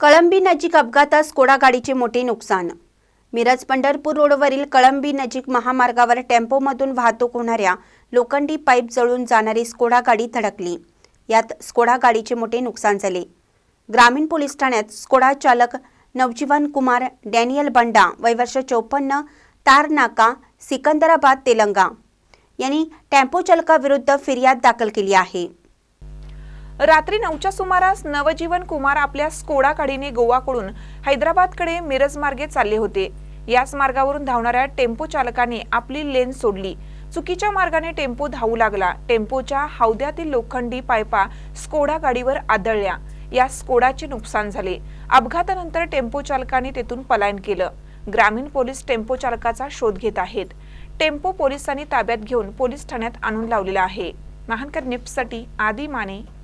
कळंबी नजीक अपघातात स्कोडा गाडीचे मोठे नुकसान. मिरज पंढरपूर रोडवरील कळंबी नजीक महामार्गावर टेम्पोमधून वाहतूक होणाऱ्या लोखंडी पाईप जळून जाणारी स्कोडा गाडी धडकली. यात स्कोडा गाडीचे मोठे नुकसान झाले. ग्रामीण पोलीस ठाण्यात स्कोडा चालक नवजीवन कुमार डॅनियल बंडा वयवर्ष चौपन्न तारनाका सिकंदराबाद तेलंगा यांनी टेम्पो चालकाविरुद्ध फिर्याद दाखल केली आहे. रात्री नऊच्या सुमारास नवजीवन कुमार आपल्या स्कोडा गाडीने गोवाकडून हैदराबादकडे मिरज मार्गे चालले होते. याच मार्गावरून धावणाऱ्या टेम्पो चालकाने आपली लेन सोडली. चुकीच्या मार्गाने टेम्पो धावू लागला. टेम्पोच्या हौद्यातील लोखंडी पायपा स्कोडा गाडीवर आदळल्या. या स्कोडाचे नुकसान झाले. अपघातानंतर टेम्पो चालकाने तेथून पलायन केलं. ग्रामीण पोलीस टेम्पो चालकाचा शोध घेत आहेत. टेम्पो पोलिसांनी ताब्यात घेऊन पोलीस ठाण्यात आणून लावलेला आहे. महानकर निप्ससाठी आदी माने.